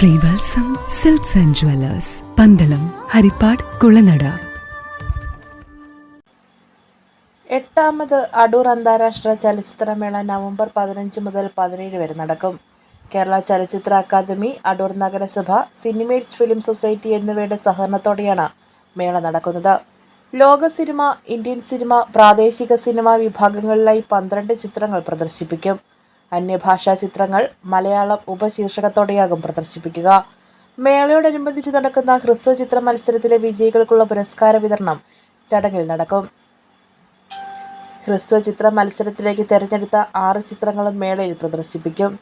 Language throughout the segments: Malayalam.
Sreevalsam silks and jewellers Pandalam Harippad Kulanada. എട്ടാമത് അടൂർ അന്താരാഷ്ട്ര ചലച്ചിത്രമേള നവംബർ പതിനഞ്ച് മുതൽ പതിനേഴ് വരെ നടക്കും. കേരള ചലച്ചിത്ര അക്കാദമി അടൂർ നഗരസഭ സിനിമേറ്റ്സ് ഫിലിം സൊസൈറ്റി എന്നിവയുടെ സഹകരണത്തോടെയാണ് മേള നടക്കുന്നത്. ലോക സിനിമ ഇന്ത്യൻ സിനിമ പ്രാദേശിക സിനിമ വിഭാഗങ്ങളിലായി പന്ത്രണ്ട് ചിത്രങ്ങൾ പ്രദർശിപ്പിക്കും. അന്യഭാഷാ ചിത്രങ്ങൾ മലയാളം ഉപശീർഷകത്തോടെയാകും പ്രദർശിപ്പിക്കുക. മേളയോടനുബന്ധിച്ച് നടക്കുന്ന ഹ്രസ്വ ചിത്ര മത്സരത്തിലെ വിജയികൾക്കുള്ള പുരസ്കാര വിതരണം ചടങ്ങിൽ നടക്കും. ഹ്രസ്വ ചിത്ര മത്സരത്തിലേക്ക് തിരഞ്ഞെടുത്ത ആറ് ചിത്രങ്ങളും മേളയിൽ പ്രദർശിപ്പിക്കും.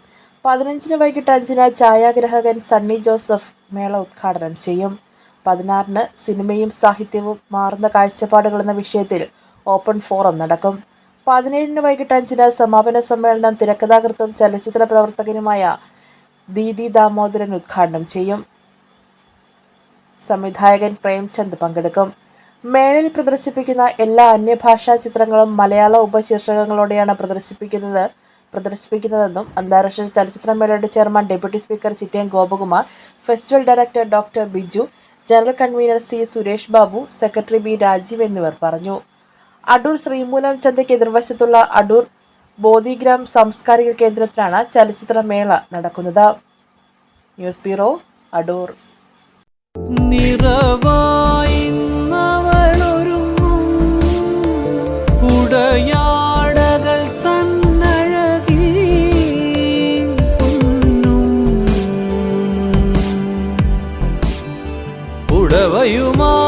പതിനഞ്ചിന് വൈകിട്ട് അഞ്ചിന് ഛായാഗ്രാഹകൻ സണ്ണി ജോസഫ് മേള ഉദ്ഘാടനം ചെയ്യും. പതിനാറിന് സിനിമയും സാഹിത്യവും മാറുന്ന കാഴ്ചപ്പാടുകൾ എന്ന വിഷയത്തിൽ ഓപ്പൺ ഫോറം നടക്കും. പതിനേഴിന് വൈകിട്ട് അഞ്ചിന് സമാപന സമ്മേളനം തിരക്കഥാകൃത്തും ചലച്ചിത്ര പ്രവർത്തകനുമായ ദീദി ദാമോദരൻ ഉദ്ഘാടനം ചെയ്യും. സംവിധായകൻ പ്രേംചന്ദ് പങ്കെടുക്കും. മേളയിൽ പ്രദർശിപ്പിക്കുന്ന എല്ലാ അന്യഭാഷാ ചിത്രങ്ങളും മലയാള ഉപശീർഷകങ്ങളോടെയാണ് പ്രദർശിപ്പിക്കുന്നത്. പ്രദർശിപ്പിക്കുന്നതെന്നും അന്താരാഷ്ട്ര ചലച്ചിത്രമേളയുടെ chairman deputy speaker Chittayam Gopakumar festival director doctor Biju general convener C Suresh Babu secretary B Rajeev എന്നിവർ പറഞ്ഞു. അടൂർ ശ്രീമൂലം ചന്തയ്ക്ക് എതിർവശത്തുള്ള അടൂർ ബോധിഗ്രാം സാംസ്കാരിക കേന്ദ്രത്തിലാണ് ചലച്ചിത്രമേള നടക്കുന്നത്. News bureau Adoor. ഉടവയുമാ